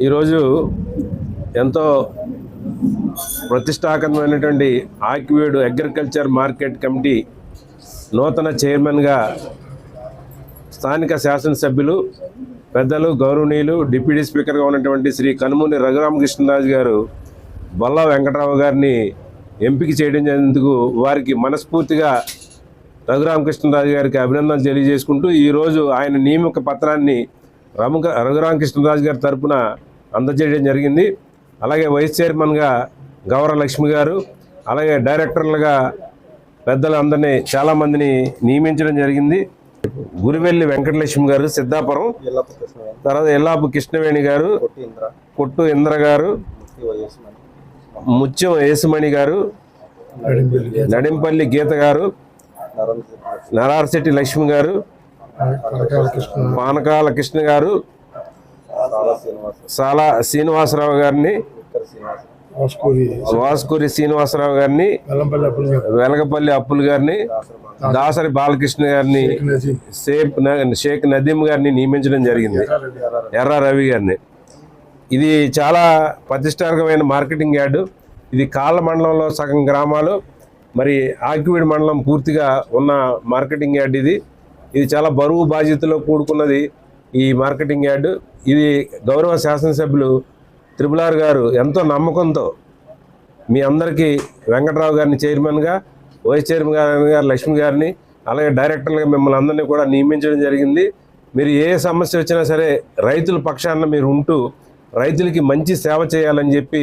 ఈరోజు ఎంతో ప్రతిష్టాకరమైనటువంటి ఆక్వేడ్ అగ్రికల్చర్ మార్కెట్ కమిటీ నూతన చైర్మన్గా స్థానిక శాసనసభ్యులు పెద్దలు గౌరవనీయులు డిప్యూటీ స్పీకర్గా ఉన్నటువంటి శ్రీ కనుమూని రఘురామకృష్ణరాజు గారు బొల్ల వెంకటరావు గారిని ఎంపిక చేయడం జరిగినందుకు వారికి మనస్ఫూర్తిగా రఘురామకృష్ణరాజు గారికి అభినందనలు తెలియజేసుకుంటూ ఈరోజు ఆయన నియామక పత్రాన్ని రమక రఘురామకృష్ణరాజు గారి తరపున అందజేయడం జరిగింది. అలాగే వైస్ చైర్మన్గా గౌర లక్ష్మి గారు అలాగే డైరెక్టర్లుగా పెద్దలందరినీ చాలామందిని నియమించడం జరిగింది. గురివెల్లి వెంకటలక్ష్మి గారు సిద్ధాపురం తర్వాత ఎల్లాపు కృష్ణవేణి గారు కొట్టి ఇంద్ర గారు ముత్యం యేసుమణి గారు నడింపల్లి గీత గారు నరం నరార్శెట్టి లక్ష్మి గారు పానకాల కృష్ణ గారు సాలా శ్రీనివాస్ సాలా శ్రీనివాసరావు గారిని వాస్కూరి శ్రీనివాసరావు గారిని వెలగపల్లి అప్పుల్ గారిని దాసరి బాలకృష్ణ గారిని షేక్ షేక్ నదీం గారిని నియమించడం జరిగింది. ఎర్ర రవి గారిని. ఇది చాలా ప్రతిష్టాత్మకమైన మార్కెటింగ్ యార్డు. ఇది కాళ్ళ మండలంలో సగం గ్రామాలు మరి ఆకివీడి మండలం పూర్తిగా ఉన్న మార్కెటింగ్ యార్డ్ ఇది. ఇది చాలా బరువు బాధ్యతలో కూడుకున్నది ఈ మార్కెటింగ్ యార్డు. ఇది గౌరవ శాసనసభ్యులు త్రిపుల్ ఆర్ గారు ఎంతో నమ్మకంతో మీ అందరికీ వెంకట్రావు గారిని చైర్మన్గా వైస్ చైర్మన్ గారు గారు లక్ష్మి గారిని అలాగే డైరెక్టర్లుగా మిమ్మల్ని అందరినీ కూడా నియమించడం జరిగింది. మీరు ఏ సమస్య వచ్చినా సరే రైతుల పక్షాన మీరు ఉంటూ రైతులకి మంచి సేవ చేయాలని చెప్పి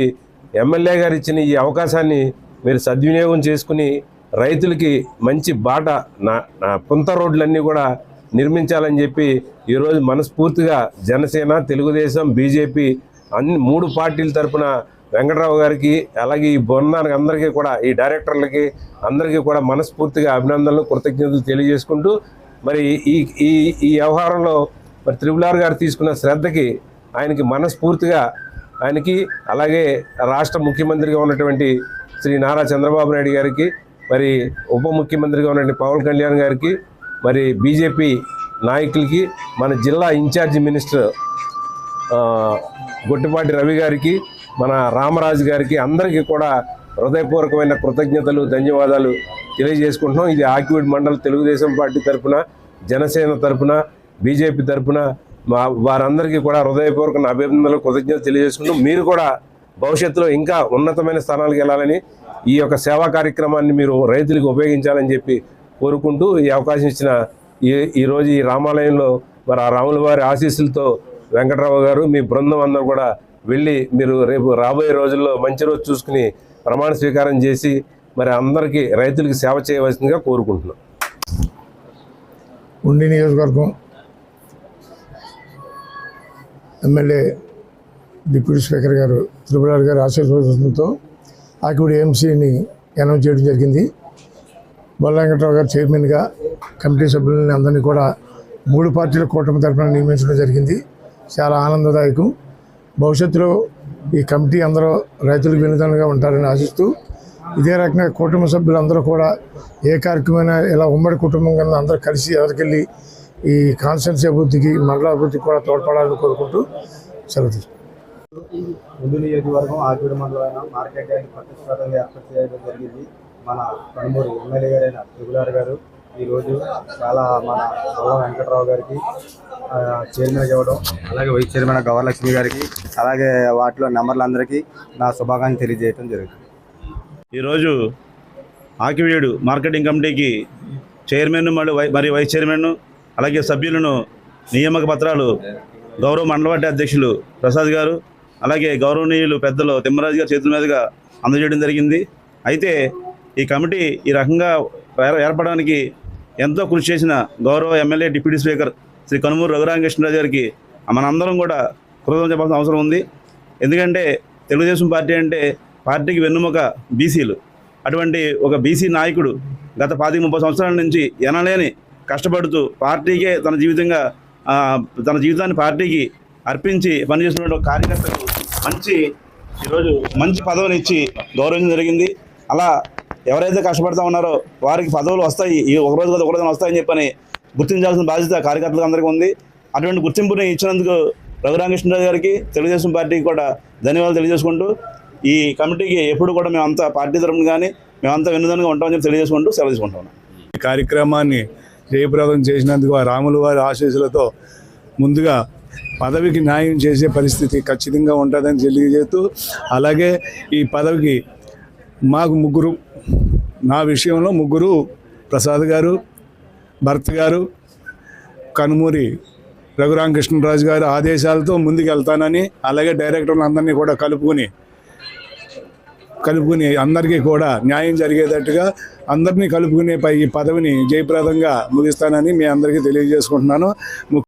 ఎమ్మెల్యే గారు ఇచ్చిన ఈ అవకాశాన్ని మీరు సద్వినియోగం చేసుకుని రైతులకి మంచి బాట నా నా పుంత రోడ్లన్నీ కూడా నిర్మించాలని చెప్పి ఈరోజు మనస్ఫూర్తిగా జనసేన తెలుగుదేశం బీజేపీ అన్ని మూడు పార్టీల తరపున వెంకటరావు గారికి అలాగే ఈ బృందానికి అందరికీ కూడా ఈ డైరెక్టర్లకి అందరికీ కూడా మనస్ఫూర్తిగా అభినందనలు కృతజ్ఞతలు తెలియజేసుకుంటూ మరి ఈ ఈ ఈ వ్యవహారంలో మరి త్రిపులార్ గారు తీసుకున్న శ్రద్ధకి ఆయనకి మనస్ఫూర్తిగా ఆయనకి అలాగే రాష్ట్ర ముఖ్యమంత్రిగా ఉన్నటువంటి శ్రీ నారా చంద్రబాబు నాయుడు గారికి మరి ఉప ముఖ్యమంత్రిగా ఉన్నటువంటి పవన్ కళ్యాణ్ గారికి మరి బీజేపీ నాయకులకి మన జిల్లా ఇన్ఛార్జి మినిస్టర్ గుట్టుపాటి గొట్టిపాటి రవి గారికి మన రామరాజు గారికి అందరికీ కూడా హృదయపూర్వకమైన కృతజ్ఞతలు ధన్యవాదాలు తెలియజేసుకుంటున్నాం. ఇది ఆక్విడ్ మండల్ తెలుగుదేశం పార్టీ తరపున జనసేన తరఫున బీజేపీ తరఫున మా వారందరికీ కూడా హృదయపూర్వక అభినందనలు కృతజ్ఞతలు తెలియజేసుకుంటాం మీరు కూడా భవిష్యత్తులో ఇంకా ఉన్నతమైన స్థానాలకు వెళ్ళాలని ఈ యొక్క సేవా కార్యక్రమాన్ని మీరు రైతులకు ఉపయోగించాలని చెప్పి కోరుకుంటూ ఈ అవకాశం ఇచ్చిన ఈ ఈరోజు ఈ రామాలయంలో మరి ఆ రాముల వారి ఆశీస్సులతో వెంకటరావు గారు మీ బృందం అందరూ కూడా వెళ్ళి మీరు రేపు రాబోయే రోజుల్లో మంచి రోజు చూసుకుని ప్రమాణ స్వీకారం చేసి మరి అందరికీ రైతులకి సేవ చేయవలసిందిగా కోరుకుంటున్నాం. ఉండి నియోజకవర్గం ఎమ్మెల్యే డిప్యూటీ స్పీకర్ గారు త్రిపురారు గారి ఆశీర్వాదంతో ఆకివిడి ఏఎంసీని అనౌన్స్ చేయడం జరిగింది. బొల్లంకట్రావు గారు చైర్మన్గా కమిటీ సభ్యులని అందరినీ కూడా మూడు పార్టీల కూటమి తరఫున నియమించడం జరిగింది. చాలా ఆనందదాయకం. భవిష్యత్తులో ఈ కమిటీ అందరూ రైతులకు వినోదంగా ఉంటారని ఆశిస్తూ ఇదే రకంగా కుటుంబ సభ్యులందరూ కూడా ఏ కార్యక్రమమైనా ఇలా ఉమ్మడి కుటుంబం కింద అందరూ కలిసి ఎవరికెళ్ళి ఈ కాన్స్టెన్సీ అభివృద్ధికి మండల అభివృద్ధికి కూడా తోడ్పడాలని కోరుకుంటూ సెలవు తీసుకుంటాం ముందు నియోజకవర్గం ఆకిడ మండలమైన మార్కెట్ ప్రతిష్టాతంగా ఏర్పాటు చేయడం జరిగింది. మన కనుమూరు ఎమ్మెల్యే గారైన త్రిపులార్ గారు ఈరోజు చాలా మన గొల్ల వెంకటరావు గారికి చైర్మన్ ఇవ్వడం అలాగే వైస్ చైర్మన్ గౌరలక్ష్మి గారికి అలాగే వాటిలో నెంబర్లందరికీ నా శుభాకాంక్షలు తెలియజేయడం జరుగుతుంది. ఈరోజు ఆకివీడు మార్కెటింగ్ కమిటీకి చైర్మన్ మరియు వై- మరియు వైస్ చైర్మన్ అలాగే సభ్యులను నియామక పత్రాలు గౌరవ మండలపార్టీ అధ్యక్షులు ప్రసాద్ గారు అలాగే గౌరవనీయులు పెద్దలు తిమ్మరాజు గారి చేతుల మీదుగా అందజేయడం జరిగింది. అయితే ఈ కమిటీ ఈ రకంగా ఏర్- ఏర్పడడానికి ఎంతో కృషి చేసిన గౌరవ MLA deputy speaker Shri Kanumuru Raghuramakrishnaraju గారికి మనందరం కూడా కృతజ్ఞత చెప్పాల్సిన అవసరం ఉంది. ఎందుకంటే తెలుగుదేశం పార్టీ అంటే పార్టీకి వెన్నుముక బీసీలు. అటువంటి ఒక బీసీ నాయకుడు గత పాతిక ముప్పై సంవత్సరాల నుంచి ఎనలేని కష్టపడుతూ పార్టీకే తన జీవితంగా తన జీవితాన్ని పార్టీకి అర్పించి పనిచేస్తున్న ఒక కార్యకర్తకు మంచి ఈరోజు మంచి పదవిని ఇచ్చి గౌరవించడం జరిగింది. అలా ఎవరైతే కష్టపడతా ఉన్నారో వారికి పదవులు వస్తాయి ఈ ఒక రోజు కదా ఒక రోజున వస్తాయని చెప్పని గుర్తించాల్సిన బాధ్యత కార్యకర్తలకు అందరికీ ఉంది. అటువంటి గుర్తింపుని ఇచ్చినందుకు రఘురామకృష్ణరాజు గారికి తెలుగుదేశం పార్టీకి కూడా ధన్యవాదాలు తెలియజేసుకుంటూ ఈ కమిటీకి ఎప్పుడు కూడా మేమంతా పార్టీ తరఫున కానీ మేమంతా వినోదంగా ఉంటామని చెప్పి తెలియజేసుకుంటూ సెలవు తీసుకుంటాం ఈ కార్యక్రమాన్ని జయప్రదం చేసినందుకు ఆ రాములు వారి ఆశీస్సులతో ముందుగా పదవికి న్యాయం చేసే పరిస్థితి ఖచ్చితంగా ఉంటుందని తెలియజేస్తూ అలాగే ఈ పదవికి మాకు ముగ్గురు నా విషయంలో ముగ్గురు ప్రసాద్ గారు భరత్ గారు కనుమూరి రఘురామకృష్ణరాజు గారి ఆదేశాలతో ముందుకెళ్తానని అలాగే డైరెక్టర్లు అందరినీ కూడా కలుపుకుని కలుపుకుని అందరికీ కూడా న్యాయం జరిగేటట్టుగా అందరినీ కలుపుకునే పై ఈ పదవిని జయప్రదంగా ముగిస్తానని మీ అందరికీ తెలియజేసుకుంటున్నాను.